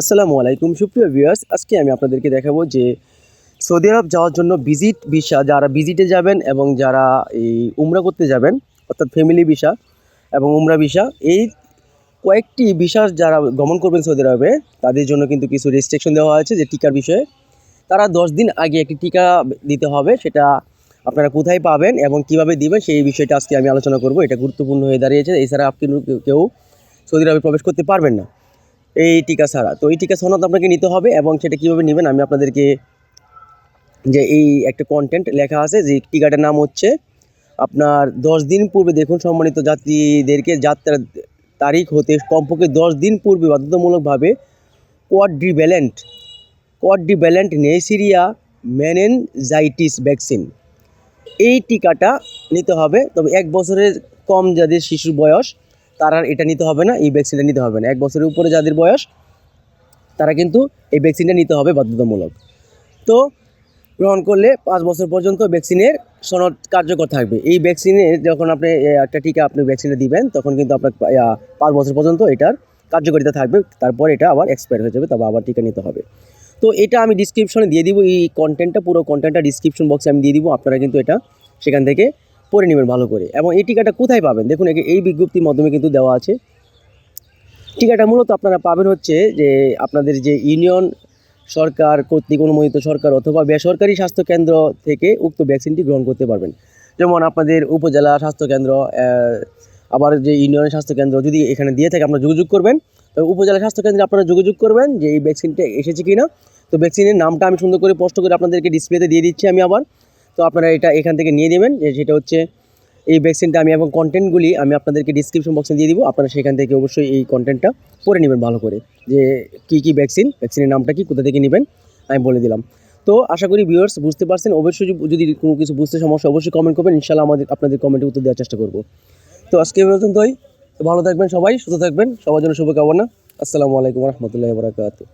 আসসালামু আলাইকুম, সুপ্রিয় ভিউয়ার্স আজকে আমি আপনাদেরকে দেখাবো যে সৌদি আরব যাওয়ার জন্য ভিজিট ভিসা যারা ভিজিটে যাবেন এবং যারা এই উমরা করতে যাবেন, অর্থাৎ ফ্যামিলি ভিসা এবং উমরা ভিসা এই কয়েকটি ভিসা যারা গমন করবেন সৌদি আরবে, তাদের জন্য কিন্তু কিছু রেস্ট্রিকশন দেওয়া হয়েছে যে টিকার বিষয়ে। তারা দশ দিন আগে একটি টিকা দিতে হবে, সেটা আপনারা কোথায় পাবেন এবং কীভাবে দিবেন, সেই বিষয়টা আজকে আমি আলোচনা করব। এটা গুরুত্বপূর্ণ হয়ে দাঁড়িয়েছে, এছাড়া আপনি কেউ সৌদি আরবে প্রবেশ করতে পারবেন না। এই টিকা ছাড়া। তো এই টিকা সনদ আপনাকে নিতে হবে এবং সেটা কীভাবে নেবেন আমি আপনাদেরকে যে এই একটা কন্টেন্ট লেখা আছে যে টিকাটার নাম হচ্ছে আপনার দশ দিন পূর্বে দেখুন সম্মানিত যাত্রীদেরকে যাত্রার তারিখ হতে কমপক্ষে দশ দিন পূর্বে বাধ্যতামূলকভাবে quadrivalent quadrivalent Neisseria meningitidis vaccine এই টিকাটা নিতে হবে। তবে এক বছরের কম যাদের শিশুর বয়স তারা এটা নিতে হবে না, এই ভ্যাকসিনটা নিতে হবে না। এক বছরের উপরে যাদের বয়স, তারা কিন্তু এই ভ্যাকসিনটা নিতে হবে বাধ্যতামূলক। তো গ্রহণ করলে পাঁচ বছর পর্যন্ত ভ্যাকসিনের সনদ কার্যকর থাকবে। এই ভ্যাকসিনে যখন আপনি একটা টিকা আপনি ভ্যাকসিনটা দিবেন, তখন কিন্তু আপনার পাঁচ বছর পর্যন্ত এটার কার্যকারিতা থাকবে। তারপর এটা আবার এক্সপায়ার হয়ে যাবে, তবে আবার টিকা নিতে হবে। তো এটা আমি ডিসক্রিপশনে দিয়ে দিব, এই কন্টেন্টটা পুরো কন্টেন্টটা ডিসক্রিপশন বক্সে আমি দিয়ে দিব। আপনারা কিন্তু এটা সেখান থেকে পড়ে নেবেন ভালো করে। এবং এই টিকাটা কোথায় পাবেন? দেখুন এই বিজ্ঞপ্তির মাধ্যমে কিন্তু দেওয়া আছে। টিকাটা মূলত আপনারা পাবেন হচ্ছে যে আপনাদের যে ইউনিয়ন সরকার কর্তৃক অনুমোদিত সরকার অথবা বেসরকারি স্বাস্থ্যকেন্দ্র থেকে উক্ত ভ্যাকসিনটি গ্রহণ করতে পারবেন। যেমন আপনাদের উপজেলা স্বাস্থ্যকেন্দ্র আবার যে ইউনিয়ন স্বাস্থ্যকেন্দ্র যদি এখানে দিয়ে থাকে, আপনারা যোগাযোগ করবেন। তো উপজেলা স্বাস্থ্যকেন্দ্রে আপনারা যোগাযোগ করবেন যে এই ভ্যাকসিনটা এসেছে কি না তো ভ্যাকসিনের নামটা আমি সুন্দর করে স্পষ্ট করে আপনাদেরকে ডিসপ্লেতে দিয়ে দিচ্ছি আমি আবার। তো আপনারা এটা এখান থেকে নিয়ে নেবেন। সেটা হচ্ছে এই ভ্যাকসিনটা আমি এবং কন্টেন্টগুলি আমি আপনাদেরকে ডিসক্রিপশন বক্সে দিয়ে দিব। আপনারা সেখান থেকে অবশ্যই এই কন্টেন্টটা পড়ে নেবেন ভালো করে। যে কী কী ভ্যাকসিন ভ্যাকসিনের নামটা কি, কোথা থেকে নেবেন, আমি বলে দিলাম। তো আশা করি ভিউয়ার্স বুঝতে পারছেন। অবশ্যই যদি- কোনো কিছু বুঝতে সমস্যা অবশ্যই কমেন্ট করবেন। ইনশাল্লাহ আমাদের আপনাদের কমেন্টে উত্তর দেওয়ার চেষ্টা করব। তো আজকে পর্যন্তই। ভালো থাকবেন সবাই, সুস্থ থাকবেন। সবার জন্য শুভকামনা। আসসালামু আলাইকুম রহমতুল্লাহ বরাকাতু